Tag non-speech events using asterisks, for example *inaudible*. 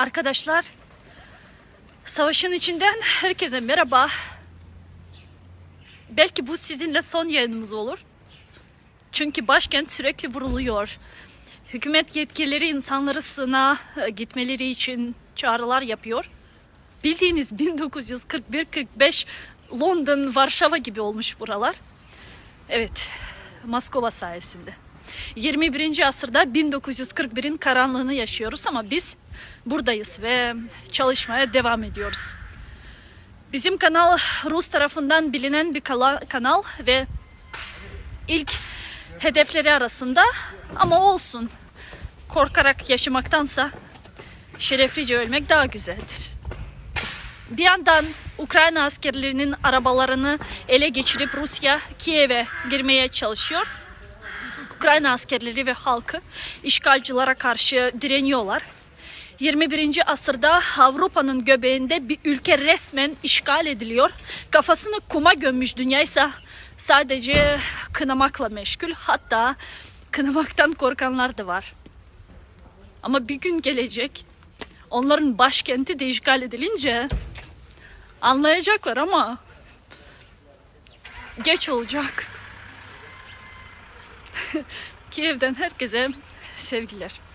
Arkadaşlar, savaşın içinden herkese merhaba. Belki bu sizinle son yayınımız olur. Çünkü başkent sürekli vuruluyor. Hükümet yetkilileri insanları sığınağa e, gitmeleri için çağrılar yapıyor. Bildiğiniz 1941-45 London, Varşova gibi olmuş buralar. Evet, Moskova sayesinde. 21. asırda 1941'in karanlığını yaşıyoruz ama biz buradayız ve çalışmaya devam ediyoruz. Bizim kanal Rus tarafından bilinen bir kanal ve ilk hedefleri arasında ama olsun. Korkarak yaşamaktansa şereflice ölmek daha güzeldir. Bir yandan Ukrayna askerlerinin arabalarını ele geçirip Rusya Kiev'e girmeye çalışıyor. Ukrayna askerleri ve halkı işgalcilere karşı direniyorlar. 21. asırda Avrupa'nın göbeğinde bir ülke resmen işgal ediliyor. Kafasını kuma gömmüş dünya ise sadece kınamakla meşgul. Hatta kınamaktan korkanlar da var. Ama bir gün gelecek onların başkenti de işgal edilince anlayacaklar ama geç olacak. *laughs* Kiev'den herkese sevgiler.